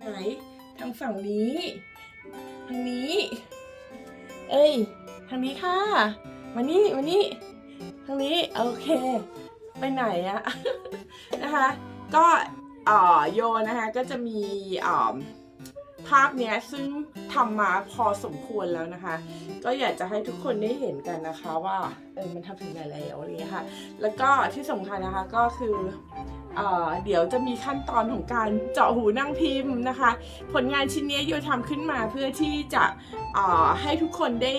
ไหนทางฝั่งนี้ ทางนี้ เอ้ย ทางนี้ค่ะ มานี่มานี่ ทางนี้ โอเค ไปไหนอะ นะคะ ก็โยนะคะ ก็จะมีภาพเนี้ยซึ่งทำมาพอสมควรแล้วนะคะ ก็อยากจะให้ทุกคนได้เห็นกันนะคะว่า เออ มันทำถึงไหนแล้วอะไรเงี้ยค่ะ แล้วก็ที่สำคัญนะคะก็คือ เเดี๋ยวจะมีขั้นตอนของการเจาะหูนั่งพิมพ์นะคะ ผลงานชิ้นนี้โยทำขึ้นมาเพื่อที่จะให้ทุกคนได้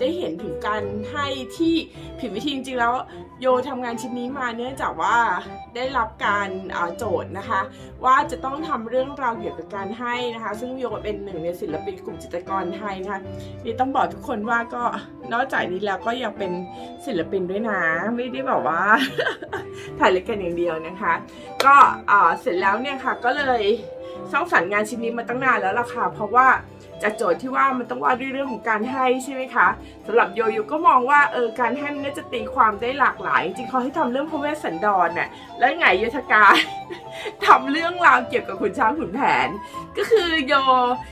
ได้เห็นถึงการให้ที่ผิดวิธีจริงๆแล้วโยทำงานชิ้นนี้มาเนื่องจากว่าได้รับการโจทย์นะคะ ว่าจะต้องทำเรื่องราวเกี่ยวกับการให้นะคะ ซึ่งโยเป็นหนึ่งในศิลปินกลุ่มจิตรกรไทยนะคะนี่ต้องบอกทุกคนว่าก็นอกจากนี้แล้วก็ยังเป็นศิลปินด้วยนะไม่ได้แบบว่าถ่ายรายการอย่างเดียวนะคะ ก็เสร็จแล้วเนี่ยค่ะก็เลยสร้างสรรค์งานชิ้นนี้มาตั้งนานแล้วล่ะค่ะ เพราะว่าจากโจทย์ที่ว่ามันต้องว่าด้วยเรื่องของการให้ใช่ไหมคะสำหรับโยโยก็มองว่าเออการให้มันน่าจะตีความได้หลากหลาย จริงๆเขาให้ทำเรื่องพระเวสสันดรน่ะแล้วไงยศกาทำเรื่องราวเกี่ยวกับขุนช้างขุนแผน ก็คือโย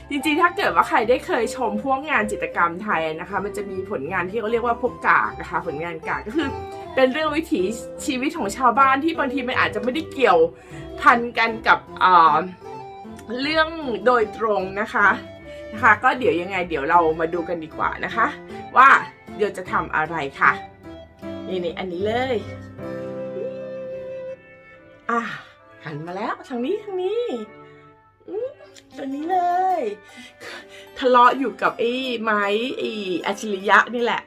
จริงๆถ้าเกิดว่าใครได้เคยชมพวกงานจิตรกรรมไทยนะคะ มันจะมีผลงานที่เขาเรียกว่าพวกกากนะคะผลงานกากก็คือ เป็นเรื่องวิถีชีวิตของชาวบ้านที่บางทีมันอาจจะไม่ได้เกี่ยวพันกันกับเรื่องโดยตรงนะคะนะคะ ก็เดี๋ยวยังไงเดี๋ยวเรามาดูกันดีกว่านะคะ ว่าเดี๋ยวจะทำอะไรค่ะนี่นี่อันนี้เลยอะหันมาแล้วทางนี้ทางนี้อืมตัวนี้เลย ทะเลาะอยู่กับไอ้ไม้ไอ้อัจฉริยะนี่แหละ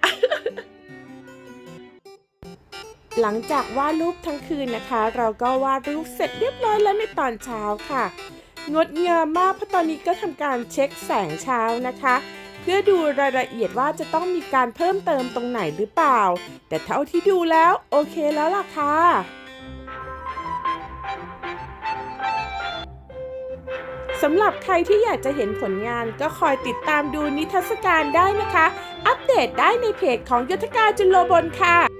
หลังจากวาดรูปทั้งคืนนะคะ เราก็วาดรูปเสร็จเรียบร้อยแล้วในตอนเช้าค่ะ งดงามมากเพราะตอนนี้ก็ทำการเช็คแสงเช้านะคะ เพื่อดูรายละเอียดว่าจะต้องมีการเพิ่มเติมตรงไหนหรือเปล่า แต่เท่าที่ดูแล้วโอเคแล้วล่ะค่ะสำหรับใครที่อยากจะเห็นผลงานก็คอยติดตามดูนิทรรศการได้นะคะ อัปเดตได้ในเพจของยศการจุลโลบนค่ะ